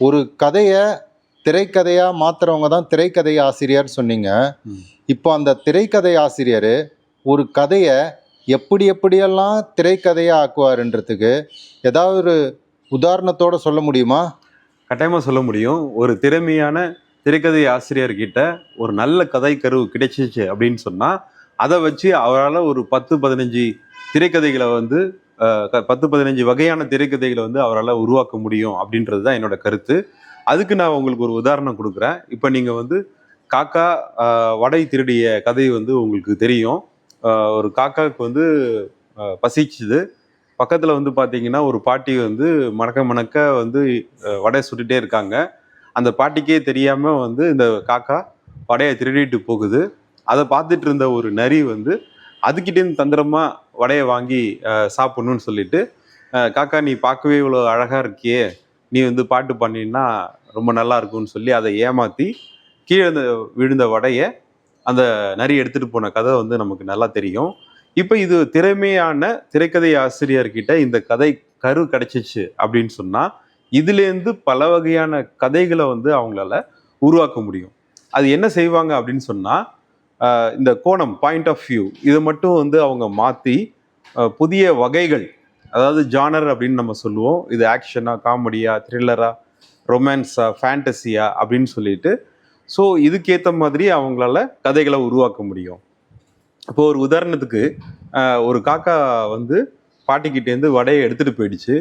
ஒரு கதையை திரைக்கதையாக மாத்துறவங்க தான் திரைக்கதை ஆசிரியர் சொன்னீங்க. இப்போ அந்த திரைக்கதை ஆசிரியர் ஒரு கதையை எப்படி எப்படியெல்லாம் திரைக்கதையாக ஆக்குவாருன்றதுக்கு ஏதாவது ஒரு உதாரணத்தோட சொல்ல முடியுமா? கட்டாயமாக சொல்ல முடியும். ஒரு திறமையான திரைக்கதை ஆசிரியர்கிட்ட ஒரு நல்ல கதை கரு கிடைச்சிச்சு அப்படின்னு சொன்னால் அதை வச்சு அவரால் ஒரு பத்து பதினஞ்சு திரைக்கதைகளை வந்து பத்து பதினஞ்சு வகையான திரைக்கதைகளை வந்து அவரால் உருவாக்க முடியும் அப்படின்றது தான் என்னோட கருத்து. அதுக்கு நான் உங்களுக்கு ஒரு உதாரணம் கொடுக்குறேன். இப்போ நீங்கள் வந்து காக்கா வடை திருடிய கதை வந்து உங்களுக்கு தெரியும். ஒரு காக்காவுக்கு வந்து பசிச்சுது. பக்கத்தில் வந்து பார்த்தீங்கன்னா ஒரு பாட்டி வந்து மணக்க மணக்க வந்து வடை சுட்டுட்டே இருக்காங்க. அந்த பாட்டிக்கே தெரியாமல் வந்து இந்த காக்கா வடையை திருடிட்டு போகுது. அதை பார்த்துட்டு இருந்த ஒரு நரி வந்து அதுக்கிட்டேருந்து தந்திரமாக வடையை வாங்கி சாப்பிட்ணுன்னு சாப்பிடணும்னு சொல்லிட்டு காக்கா நீ பார்க்கவே இவ்வளோ அழகாக இருக்கியே. நீ வந்து பாட்டு பண்ணினா ரொம்ப நல்லா இருக்கும்னு சொல்லி அதை ஏமாற்றி கீழே விழுந்த வடையை அந்த நரி எடுத்துகிட்டு போன கதை வந்து நமக்கு நல்லா தெரியும். இப்போ இது திறமையான திரைக்கதை ஆசிரியர்கிட்ட இந்த கதை கரு கிடைச்சிச்சு அப்படின்னு சொன்னால் இதுலேருந்து பல வகையான கதைகளை வந்து அவங்களால உருவாக்க முடியும். அது என்ன செய்வாங்க அப்படின்னு சொன்னால் இந்த கோணம் பாயிண்ட் ஆஃப் வியூ இதை மட்டும் வந்து அவங்க மாற்றி புதிய வகைகள் அதாவது ஜானர் அப்படின்னு நம்ம சொல்லுவோம். இது ஆக்ஷனாக காமெடியா த்ரில்லரா ரொமான்ஸா ஃபேண்டசியா அப்படின்னு சொல்லிட்டு. ஸோ இதுக்கேற்ற மாதிரி அவங்களால கதைகளை உருவாக்க முடியும். இப்போ ஒரு உதாரணத்துக்கு ஒரு காக்கா வந்து பாட்டிக்கிட்டேருந்து வடையை எடுத்துகிட்டு போயிடுச்சு.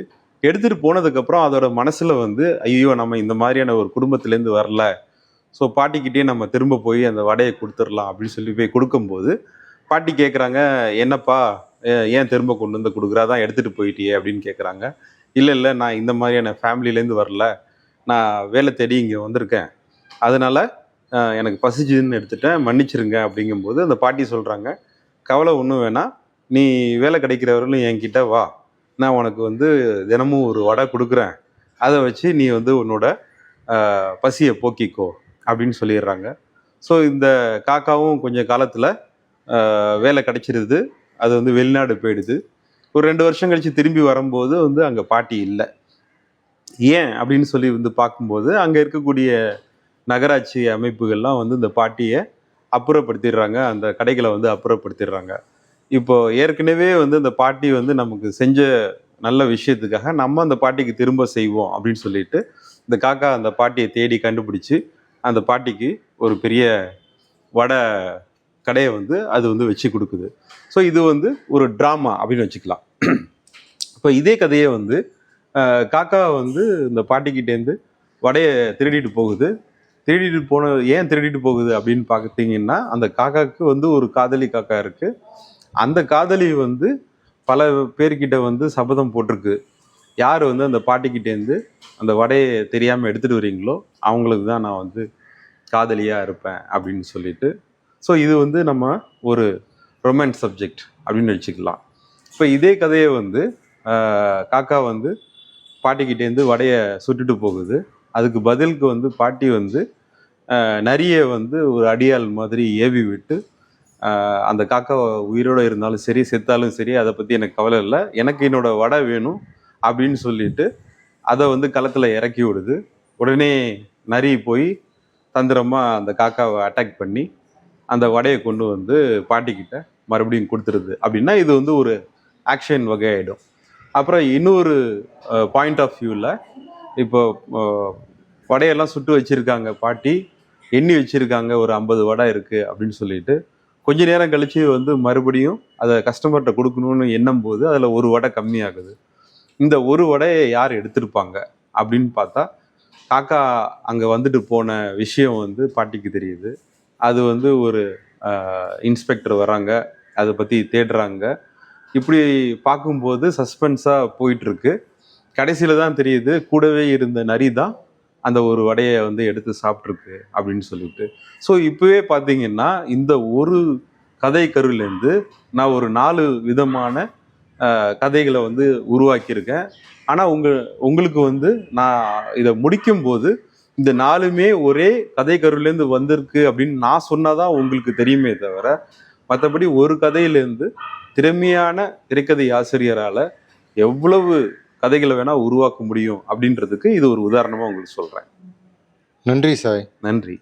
எடுத்துகிட்டு போனதுக்கப்புறம் அதோட மனசில் வந்து ஐயோ நம்ம இந்த மாதிரியான ஒரு குடும்பத்துலேருந்து வரல. ஸோ பாட்டிக்கிட்டே நம்ம திரும்ப போய் அந்த வடையை கொடுத்துடலாம் அப்படின்னு சொல்லி போய் கொடுக்கும்போது பாட்டி கேட்குறாங்க என்னப்பா ஏ- ஏன் திரும்ப கொண்டு வந்து கொடுக்குறா? தான் எடுத்துகிட்டு போயிட்டியே அப்படின்னு கேட்குறாங்க இல்லை இல்லை நான் இந்த மாதிரியான ஃபேமிலிலேருந்து வரல. நான் வேலை தேடி இங்கே வந்திருக்கேன். அதனால் எனக்கு பசிச்சுதுன்னு எடுத்துட்டேன். மன்னிச்சிருங்க அப்படிங்கும்போது அந்த பாட்டி சொல்கிறாங்க கவலை ஒன்றும் வேணாம் நீ வேலை கிடைக்கிறவர்களும் என்கிட்ட வா. நான் உனக்கு வந்து தினமும் ஒரு வடை கொடுக்குறேன். அதை வச்சு நீ வந்து உன்னோட பசியை போக்கிக்கோ. அப்படின்னு சொல்லிடுறாங்க. ஸோ இந்த காக்காவும் கொஞ்சம் காலத்தில் வேலை கிடைச்சிருது. அது வந்து வெளிநாடு போயிடுது. ஒரு ரெண்டு வருஷம் கழித்து திரும்பி வரும்போது வந்து அங்கே பாட்டி இல்லை. ஏன்? அப்படின்னு சொல்லி வந்து பார்க்கும்போது அங்கே இருக்கக்கூடிய நகராட்சி அமைப்புகள்லாம் வந்து இந்த பாட்டியை அப்புறப்படுத்திடுறாங்க. அந்த கடைகளை வந்து அப்புறப்படுத்திடுறாங்க. இப்போ ஏற்கனவே வந்து இந்த பாட்டி வந்து நமக்கு செஞ்ச நல்ல விஷயத்துக்காக நம்ம அந்த பாட்டிக்கு திரும்ப செய்வோம் அப்படின்னு சொல்லிட்டு இந்த காக்கா அந்த பாட்டியை தேடி கண்டுபிடிச்சி அந்த பாட்டிக்கு ஒரு பெரிய வடை கடையை வந்து அது வந்து வச்சு கொடுக்குது. ஸோ இது வந்து ஒரு ட்ராமா அப்படின்னு வச்சுக்கலாம். இப்போ இதே கதையை வந்து காக்கா வந்து இந்த பாட்டிக்கிட்டேருந்து வடையை திருடிட்டு போகுது. திருடிட்டு போன ஏன் திருடிட்டு போகுது அப்படின்னு பார்த்தீங்கன்னா அந்த காக்காவுக்கு வந்து ஒரு காதலி காக்கா இருக்குது அந்த காதலி வந்து பல பேர்கிட்ட வந்து சபதம் போட்டிருக்கு. யார் வந்து அந்த பாட்டிக்கிட்டேருந்து அந்த வடையை தெரியாமல் எடுத்துகிட்டு வரீங்களோ அவங்களுக்கு தான் நான் வந்து காதலியாக இருப்பேன் அப்படின்னு சொல்லிட்டு. ஸோ இது வந்து நம்ம ஒரு ரொமான்ஸ் சப்ஜெக்ட் அப்படின்னு வச்சுக்கலாம் இப்போ இதே கதையை வந்து காக்கா வந்து பாட்டிக்கிட்டேருந்து வடையை சுட்டுட்டு போகுது. அதுக்கு பதிலுக்கு வந்து பாட்டி வந்து நிறைய நரியை வந்து ஒரு அடியாள் மாதிரி ஏவி விட்டு அந்த காக்கா உயிரோட இருந்தாலும் சரி செத்தாலும் சரி அதை பற்றி எனக்கு கவலை இல்லை. எனக்கு என்னோட வடை வேணும். அப்படின்னு சொல்லிட்டு அதை வந்து களத்தில் இறக்கி விடுது. உடனே நரி போய் தந்திரமாக அந்த காக்காவை அட்டாக் பண்ணி அந்த வடையை கொண்டு வந்து பாட்டிக்கிட்ட மறுபடியும் கொடுத்துருது. அப்படின்னா இது வந்து ஒரு ஆக்ஷன் வகையாயிடும். அப்புறம் இன்னொரு பாயிண்ட் ஆஃப் வியூவில் இப்போ வடையெல்லாம் சுட்டு வச்சுருக்காங்க பாட்டி. எண்ணி வச்சுருக்காங்க ஒரு ஐம்பது வடை இருக்குது அப்படின்னு சொல்லிட்டு. கொஞ்ச நேரம் கழித்து வந்து மறுபடியும் அதை கஸ்டமர்கிட்ட கொடுக்கணும்னு எண்ணும் போது அதில் ஒரு வடை கம்மியாகுது. இந்த ஒரு வடையை யார் எடுத்திருப்பாங்க அப்படின்னு பார்த்தா காக்கா அங்கே வந்துட்டு போன விஷயம் வந்து பாட்டிக்கு தெரியுது. அது வந்து ஒரு இன்ஸ்பெக்டர் வராங்க. அதை பற்றி தேடுறாங்க. இப்படி பார்க்கும்போது சஸ்பென்ஸாக போயிட்டுருக்கு. கடைசியில் தான் தெரியுது கூடவே இருந்த நரி தான் அந்த ஒரு வடையை வந்து எடுத்து சாப்பிட்ருக்கு அப்படின்னு சொல்லிட்டு. ஸோ இப்போவே பார்த்தீங்கன்னா இந்த ஒரு கதை கருவிலேருந்து நான் ஒரு நாலு விதமான கதைகளை வந்து உருவாக்கியிருக்கேன். ஆனால் உங்க உங்களுக்கு வந்து நான் இதை முடிக்கும்போது இந்த நாலுமே ஒரே கதை கருவிலேருந்து வந்திருக்கு அப்படின்னு நான் சொன்னாதான் உங்களுக்கு தெரியுமே தவிர மற்றபடி ஒரு கதையிலேருந்து திறமையான திரைக்கதை ஆசிரியரால் எவ்வளவு கதைகளை வேணா உருவாக்க முடியும் அப்படின்றதுக்கு இது ஒரு உதாரணமா உங்களுக்கு சொல்றேன். நன்றி சாய். நன்றி.